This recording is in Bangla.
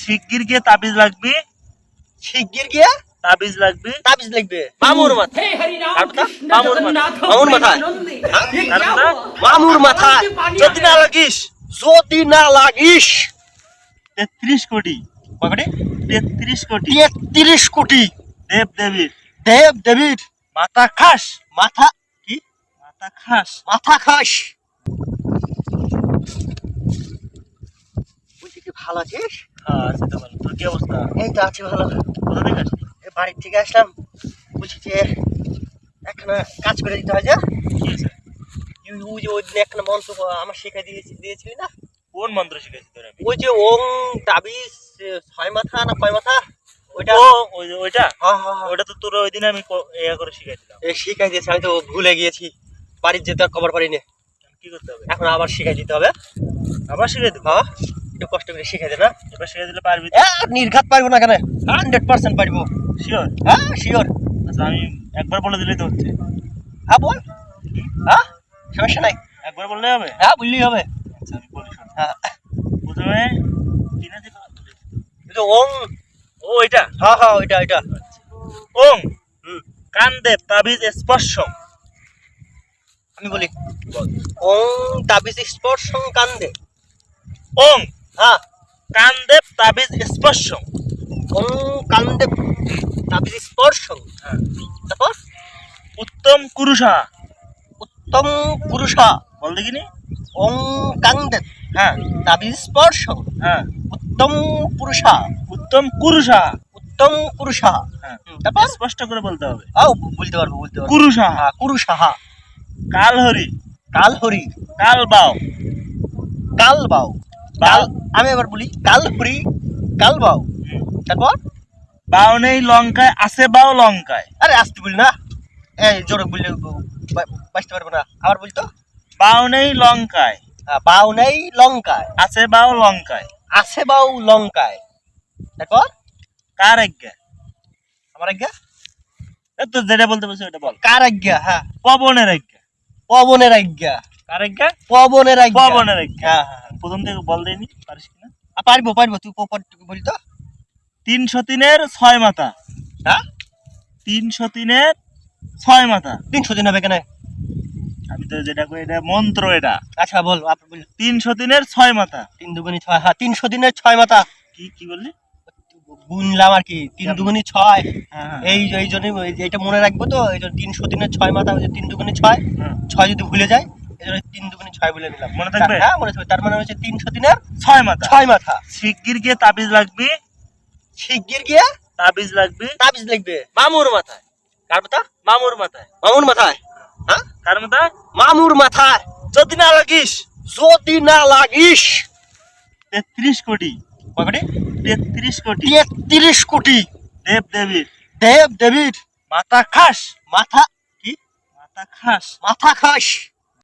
শিগগির গিয়ে তাবিজ লাগবে। শিগগির গিয়ে? তাবিজ লাগবে। তাবিজ লাগবে। মামুর মাথা মামুর মাথা মামুর মাথা মামুর মাথা যদি না লাগিস যদি না লাগিস। তেত্রিশ কোটি। কোটি? তেত্রিশ কোটি। তেত্রিশ কোটি। দেব দেবীর দেব দেবীর মাথা খাস। মাথা কি? মাথা খাস। মাথা খাস। ভালো আছিস? হ্যাঁ সেটা ভালো তোর কি অবস্থা? এই তো আছি ভালো। কোথা থেকে আসছিস? বাড়ির থেকে আসলাম। বলছি যে একখানা কাজ করে দিতে হয় যে। ওই- ওই যে ওই দিন একখানা মন্ত্র আমার শেখাই দিয়েছি দিয়েছিলি না? কোন মন্ত্র শিখেছি তোর ওই যে ওং এ, ছয় মাথা না কয় মাথা? ওইটা ওই ওইটা? হ্যাঁ হ্যাঁ ওইটা তো তোর ওই দিন আমি ইয়া করে শিখাইছিলাম। এ শিখাই দিয়েছে আমি তো ভুলে গিয়েছি। বাড়ির যেতে আর পারিনি। কি করতে হবে? এখন আবার শিখাই দিতে হবে। আবার শিখাই দেবো? হ্যাঁ। একটু কষ্ট করে শিখাই দে না এবার শিখাই দিলে পারবি নির্ঘাত পারব না কেন? হান্ড্রেড পার্সেন্ট পারব। শিওর হ্যাঁ? শিওর আচ্ছা আমি একবার বলে দিলেই তো হচ্ছে। হ্যাঁ বল। হ্যাঁ? সমস্যা নাই। একবার বললে হবে? হ্যাঁ বললেই হবে। আচ্ছা আমি বলি শোন। হ্যাঁ। প্রথমে কি না ছিল? ওং। ও ওইটা? হ্যাঁ হ্যাঁ ওইটা ওইটা। ওং। কান্দে তাবিজ স্পর্শ। আমি বলি ওং তাবিজ স্পর্শং কান্দে। ওং। হ্যাঁ কান্দে তাবিজ স্পর্শ। ওং কান্দে তাবিজ স্পর্শং? হ্যাঁ। তারপর? উত্তম কুরুষা উত্তম পুরুষা বল দেখিনি? ওং কান্দে হ্যাঁ। তাবিজ স্পর্শং। হ্যাঁ। উত্তম পুরুষা। উত্তম কুরুষা উত্তম পুরুষা। হ্যাঁ। তারপর? স্পষ্ট করে বলতে হবে। আও বলতে পারব বলতে পারব। কুরুষা হ্যাঁ কুরুষা হ্যাঁ। কাল হরি কাল হরি কাল আমি এবার বলি কাল হরি কাল বাও তারপর? বাও নেই লঙ্কায় আছে বাও লঙ্কায়। আরে আসতে বলি না। এই জোরে বললে বাঁচতে পারব না। আবার বলি তো? বাও নেই লঙ্কায়। বাও নেই লঙ্কায়। আছে বাও লঙ্কায়। আছে বাউ লঙ্কায়। তারপর? কার আজ্ঞা? আমার আজ্ঞা? তো যেটা বলতে বলছো ওটা বল। কার আজ্ঞা? হ্যাঁ। পবনের আজ্ঞা। পবনের আজ্ঞা। কার আজ্ঞা? পবনের আজ্ঞা। পবনের আজ্ঞা। হ্যাঁ হ্যাঁ। প্রথম থেকে বল দেয়নি পারিস কিনা? পারব পারব তুই কপর বলি তো। তিনশো তিনের ছয় মাথা। হ্যাঁ? তিনশো তিনের ছয় মাথা। তিনশো দিন হবে কেন? আমি তো যেটা কই এটা মন্ত্র এটা। আচ্ছা বল আপনি বলি। তিনশো তিনের ছয় মাথা। তিন দুগুনি ছয় হ্যাঁ তিনশো দিনের ছয় মাথা। কি কি বললি? গুনলাম আর কি তিন দুগুনি ছয়। হ্যাঁ হ্যাঁ। এই এই জন্য এইটা মনে রাখব তো এই জন্য তিনশো দিনের ছয় মাথা তিন দুগুনি ছয়। হ্যাঁ। ছয় যদি ভুলে যায় তিন ছয় বলে নিলাম। মনে থাকবে? হ্যাঁ মনে থাকবে। তার মানে হচ্ছে তিনশো দিনের ছয় মাথা। ছয় মাথা। শিগগির গিয়ে তাবিজ লাগবে? শিগগির গিয়ে তাবিজ লাগবে? তাবিজ লিখবে মামুর মাথায়। কার মাথা মামুর মাথায়। মামুর মাথায়। হ্যাঁ? কার মাথায়? মামুর মাথায়। যদি না লাগিস যদি না লাগিস। তেত্রিশ কোটি। কয়টি তেত্রিশ কোটি। তেত্রিশ কোটি। দেব দেবীর। দেব দেবীর। মাথা খাস। মাথা কি? মাথা খাস। মাথা খাস।